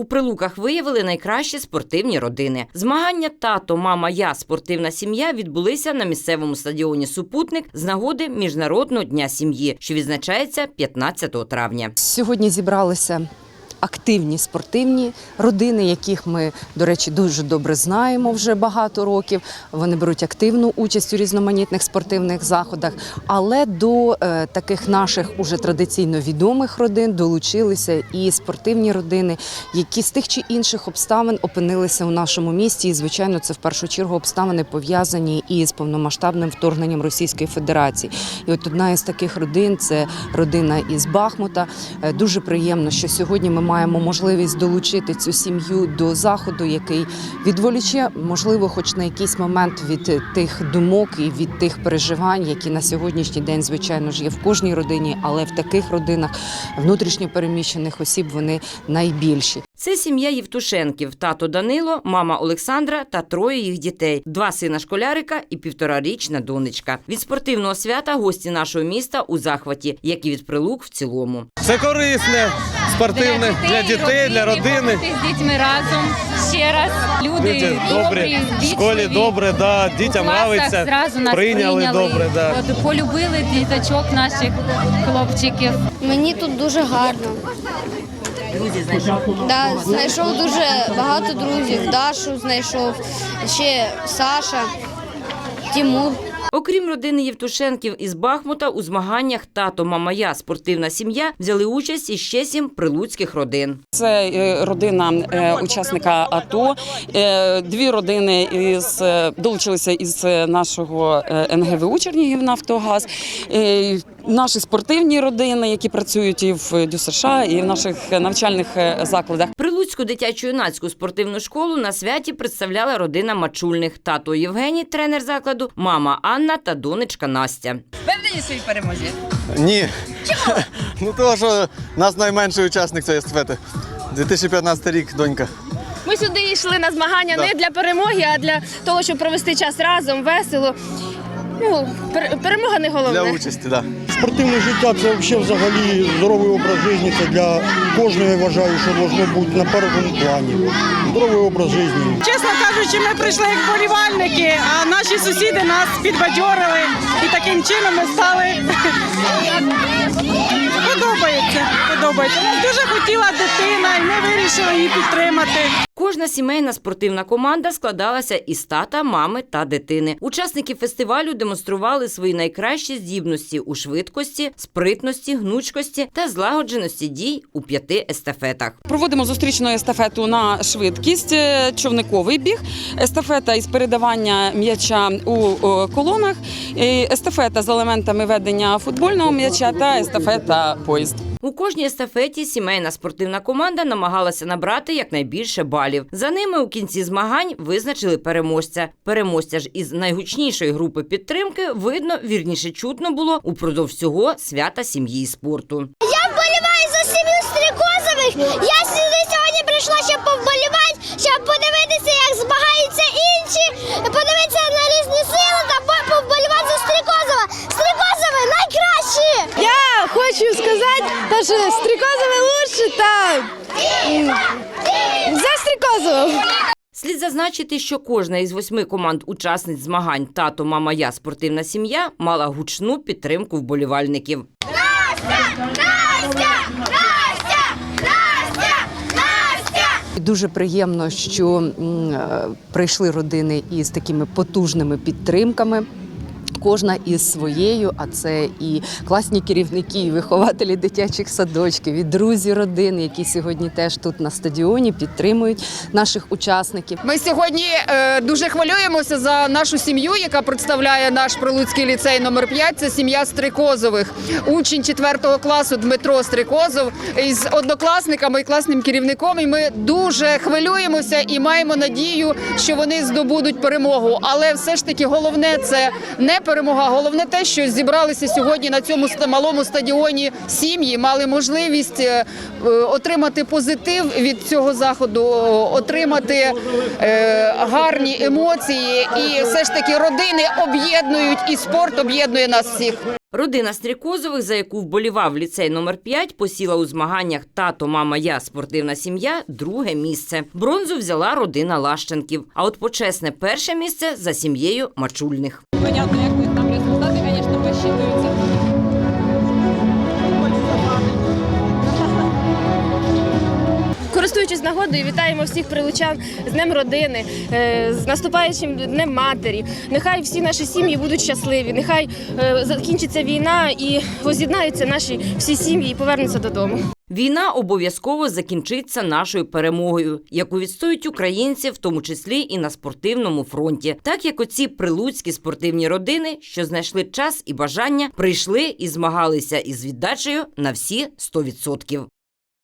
У прилуках виявили найкращі спортивні родини. Змагання тато, мама, я спортивна сім'я відбулися на місцевому стадіоні Супутник з нагоди Міжнародного дня сім'ї, що відзначається 15 травня. Сьогодні зібралися активні спортивні родини, яких ми, до речі, дуже добре знаємо вже багато років. Вони беруть активну участь у різноманітних спортивних заходах. Але до е, таких наших уже традиційно відомих родин долучилися і спортивні родини, які з тих чи інших обставин опинилися у нашому місті. І, звичайно, це в першу чергу обставини пов'язані із повномасштабним вторгненням Російської Федерації. І от одна із таких родин це родина із Бахмута. Е, Дуже приємно, що сьогодні ми маємо можливість долучити цю сім'ю до заходу, який відволіче, можливо, хоч на якийсь момент від тих думок і від тих переживань, які на сьогоднішній день, звичайно ж, є в кожній родині, але в таких родинах внутрішньо переміщених осіб вони найбільші. Це сім'я Євтушенків, тато Данило, мама Олександра та троє їх дітей: два сина школярика і півторарічна донечка. Від спортивного свята гості нашого міста у захваті, як і від прилук в цілому. Це корисне, спортивне для дітей, для родини. з дітьми разом ще раз. Люди, Люди добрі, в школі добре, да, дітям нравиться. зразу нас Прийняли добре, да. Полюбили діточок наших хлопчиків. Мені тут дуже гарно. Друзі, знайшов. Да, знайшов дуже багато друзів. Дашу знайшов, ще Саша, Тимур. Окрім родини Євтушенків із Бахмута, у змаганнях тато, мама, я спортивна сім'я взяли участь іще сім прилуцьких родин. Це е, родина е, учасника АТО. Е, Дві родини із долучилися із нашого НГВУ Чернігів Нафтогаз. Е, Наші спортивні родини, які працюють і в ДЮСШ, і в наших навчальних е, закладах. Прилуцьку дитячо-юнацьку спортивну школу на святі представляла родина Мачульних. Тато Євгеній, тренер закладу, мама Анна та донечка Настя. Впевнені в своїй перемозі? Ні. Чого? ну того, що нас найменший учасник цієї естафети. 2015 рік, донька. Ми сюди йшли на змагання Да. не для перемоги, а для того, щоб провести час разом, весело. Ну, пер- перемога не головне. Для участі, так. Да. Спортивне життя це взагалі, взагалі здоровий образ життя. Це для кожного я вважаю, що должно бути на першому плані. Здоровий образ життя. Чесно кажучи, ми прийшли як вболівальники, а наші сусіди нас підбадьорили і таким чином ми стали. Ну, Дуже хотіла дитина, і ми вирішили її підтримати. Кожна сімейна спортивна команда складалася із тата, мами та дитини. Учасники фестивалю демонстрували свої найкращі здібності у швидкості, спритності, гнучкості та злагодженості дій у п'яти естафетах. Проводимо зустрічну естафету на швидкість, е, човниковий біг, естафета із передавання м'яча у колонах, естафета з елементами ведення футбольного м'яча та естафета поїзд. У кожній естафеті сімейна спортивна команда намагалася набрати якнайбільше балів. За ними у кінці змагань визначили переможця. Переможця ж із найгучнішої групи підтримки видно вірніше чутно було упродовж всього свята сім'ї і спорту. Я вболіваю за сім'ю стрікозових. Я сюди сьогодні прийшла, щоб повболівати, щоб подивитися, як змагаються інші, подивитися на різні сили та по- повболівати за стрікозова. Стрікозові найкращі! Я хочу сказати, що стрікозове лучше та за стрікозового. Слід зазначити, що кожна із восьми команд учасниць змагань тато, мама, я спортивна сім'я мала гучну підтримку вболівальників. І Дуже приємно, що е, прийшли родини із такими потужними підтримками. Кожна із своєю, а це і класні керівники, і вихователі дитячих садочків, і друзі родин, які сьогодні теж тут на стадіоні підтримують наших учасників. Ми сьогодні е, дуже хвилюємося за нашу сім'ю, яка представляє наш прилуцький ліцей номер 5 Це сім'я Стрикозових. Учень 4 класу Дмитро Стрикозов із однокласниками і класним керівником. І ми дуже хвилюємося і маємо надію, що вони здобудуть перемогу. Але все ж таки головне це не перемога. Головне те, що зібралися сьогодні на цьому малому стадіоні сім'ї, мали можливість е, е, отримати позитив від цього заходу, отримати е, гарні емоції, і все ж таки родини об'єднують і спорт об'єднує нас всіх. Родина Стрікозових, за яку вболівав ліцей номер 5, посіла у змаганнях Тато, мама, я спортивна сім'я друге місце. Бронзу взяла родина Лащенків. А от почесне перше місце за сім'єю Мачульних. Понятно, як там результати, звісно, посчитуються. Користуючись нагодою, вітаємо всіх прилучан з Днем родини, е, з наступаючим Днем матері. Нехай всі наші сім'ї будуть щасливі. Нехай е, закінчиться війна і воз'єднаються наші всі сім'ї і повернуться додому. Війна обов'язково закінчиться нашою перемогою, яку відстоюють українці, в тому числі і на спортивному фронті, так як оці прилуцькі спортивні родини, що знайшли час і бажання, прийшли і змагалися із віддачею на всі 100%.